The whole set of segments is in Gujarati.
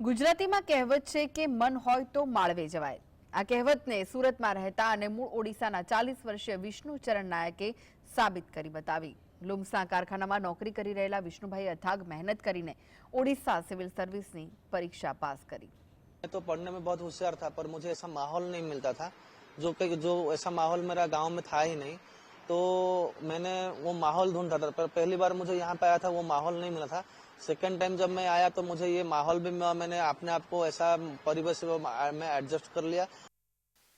ગુજરાતીમાં કહેવત છે કે મન હોય તો માળવે જવાય આ કહેવતને સુરતમાં રહેતા અને મૂળ ઓડિશાના ચાલીસ વર્ષીય વિષ્ણુચરણ નાયકે સાબિત કરી બતાવી લુમ્સના કારખાનામાં નોકરી કરી રહેલા વિષ્ણુભાઈ અથાગ મહેનત કરીને ઓડિશા સિવિલ સર્વિસની પરીક્ષા પાસ કરી मैं तो पढ़ने में बहुत होशियार था पर मुझे ऐसा माहौल नहीं मिलता था जो कि जो ऐसा माहौल मेरा गांव में था ही नहीं तो मैंने वो माहौल ढूंढा था पर पहली बार मुझे यहाँ पे आया था वो माहौल नहीं मिला था सेकेंड टाइम जब मैं आया तो मुझे ये माहौल भी मैं- मैंने अपने आप को ऐसा परिवेश में एडजस्ट कर लिया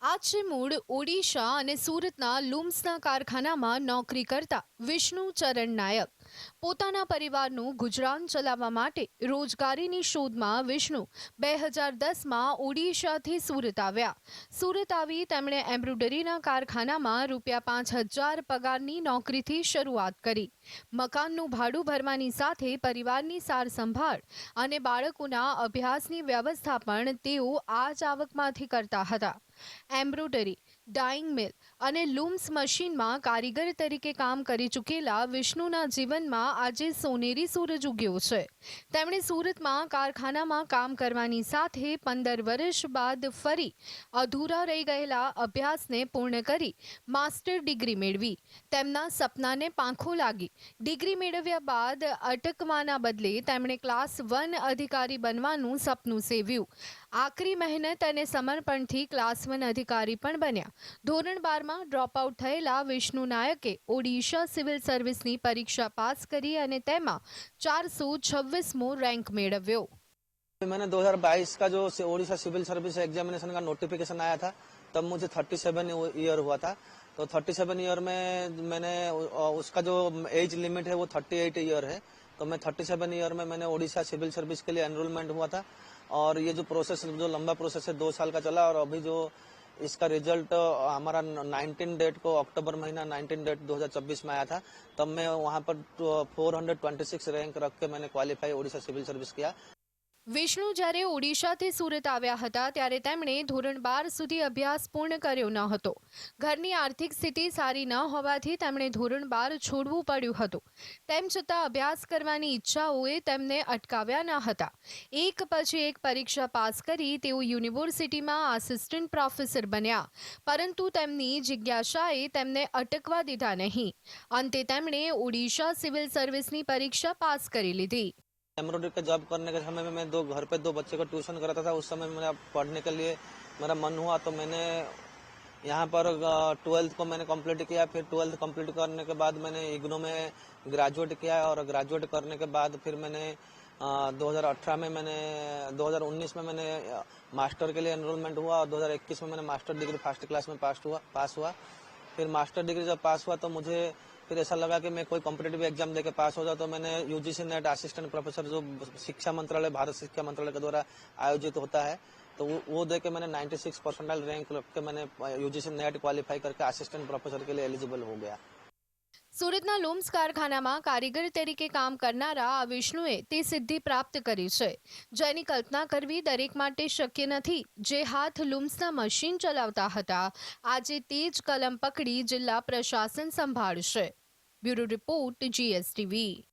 આ છે મૂળ ઓડિશા અને સુરતના લુમ્સના કારખાનામાં નોકરી કરતા વિષ્ણુ ચરણ નાયક પોતાના પરિવારનું ગુજરાન ચલાવવા માટે રોજગારીની શોધમાં વિષ્ણુ બે હજાર દસમાં ઓડિશાથી સુરત આવ્યા. સુરત આવી તેમણે એમ્બ્રોઇડરીના કારખાનામાં રૂપિયા પાંચ હજાર પગારની નોકરીથી શરૂઆત કરી. મકાનનું ભાડું ભરવાની સાથે પરિવારની સાર સંભાળ અને બાળકોના અભ્યાસની વ્યવસ્થા પણ તેઓ આ જ આવકમાંથી કરતા હતા. એમ્બ્રોઇડરી ડાઇંગ મિલ અને લૂમ્સ મશીનમાં કારીગર તરીકે કામ કરી ચૂકેલા વિષ્ણુના જીવનમાં આજે સોનેરી સૂરજ ઉગ્યો છે. તેમણે સુરતમાં કારખાનામાં કામ કરવાની સાથે પંદર વર્ષ બાદ ફરી અધૂરા રહી ગયેલા અભ્યાસને પૂર્ણ કરી માસ્ટર ડિગ્રી મેળવી. તેમના સપનાને પાંખો લાગી. ડિગ્રી મેળવ્યા બાદ અટકવાના બદલે તેમણે ક્લાસ વન અધિકારી બનવાનું સપનું સેવ્યું. આકરી મહેનત અને સમર્પણથી ક્લાસ વન અધિકારી પણ બન્યા ધોરણ બારમાં ડ્રોપ આઉટ થયેલા વિષ્ણુ નાયકે ઓડિશા સિવિલ સર્વિસની પરીક્ષા પાસ કરી અને તેમાં ચારસો છવ્વીસમો રેન્ક મેળવ્યો मैंने 2022 का जो से- ओडिशा सिविल सर्विस एग्जामिनेशन का नोटिफिकेशन आया था तब मुझे 37 ईयर हुआ था तो 37 ईयर में मैंने उ- उसका जो एज लिमिट है वो 38 ईयर है तो मैं 37 ईयर में मैंने ओडिशा सिविल सर्विस के लिए एनरोलमेंट हुआ था और ये जो प्रोसेस जो लंबा प्रोसेस है, दो साल का चला और अभी जो इसका रिज़ल्ट हमारा 19 डेट को अक्टूबर महीना 19 डेट 2024 में आया था, तब मैं वहाँ पर 426 रैंक रख के मैंने क्वालिफाई ओडिशा सिविल सर्विस किया। વિષ્ણુ જ્યારે ઓડિશાથી સુરત આવ્યા હતા, ત્યારે તેમણે ધોરણ બાર સુધી અભ્યાસ પૂર્ણ કર્યો ન હતો. ઘરની આર્થિક સ્થિતિ સારી ન હોવાથી તેમણે ધોરણ બાર છોડવું પડ્યું હતું. તેમ છતાં અભ્યાસ કરવાની ઈચ્છાઓએ તેમને અટકાવ્યા ન હતા. એક પછી એક પરીક્ષા પાસ કરી તેઓ યુનિવર્સિટીમાં આસિસ્ટન્ટ પ્રોફેસર બન્યા. પરંતુ તેમની જિજ્ઞાસાએ તેમને અટકવા દીધા નહીં. અંતે તેમણે ઓડિશા સિવિલ સર્વિસની પરીક્ષા પાસ કરી લીધી. एम्ब्रॉयडरी का जॉब करने के समय में मैं दो घर पे दो बच्चे को ट्यूशन कराता था। उस समय मेरा पढ़ने के लिए मेरा मन हुआ तो मैंने यहाँ पर ट्वेल्थ को मैंने कंप्लीट किया। फिर ट्वेल्थ कंप्लीट करने के बाद मैंने इग्नो में ग्रेजुएट किया और ग्रेजुएट करने के बाद फिर मैंने अ, 2018 में मैंने 2019 में मैंने मास्टर के लिए एनरोलमेंट हुआ और 2021 में मैंने मास्टर डिग्री फ़र्स्ट क्लास में पास हुआ पास हुआ। फिर मास्टर डिग्री जब पास हुआ तो मुझे फिर ऐसा लगा कि मैं कोई कॉम्पिटेटिव एग्ज़ाम देके पास हो जाऊँ तो मैंने यूजीसी नेट असिस्टेंट प्रोफेसर जो शिक्षा मंत्रालय भारत शिक्षा मंत्रालय के द्वारा आयोजित होता है तो वो, वो दे के मैंने 96 परसेंटाइल रैंक के मैंने यूजीसी नेट क्वालिफाई करके असिस्टेंट प्रोफेसर के लिए एलिजिबल हो गया। સુરતના લુમ્સ કારખાનામાં કારીગર તરીકે કામ કરનારા આ વિષ્ણુએ તે સિદ્ધિ પ્રાપ્ત કરી છે. જેની કલ્પના કરવી દરેક માટે શક્ય નથી. જે હાથ લુમ્સના મશીન ચલાવતા હતા, આજે તે જ કલમ પકડી જિલ્લા પ્રશાસન સંભાળશે. Bureau report GSTV.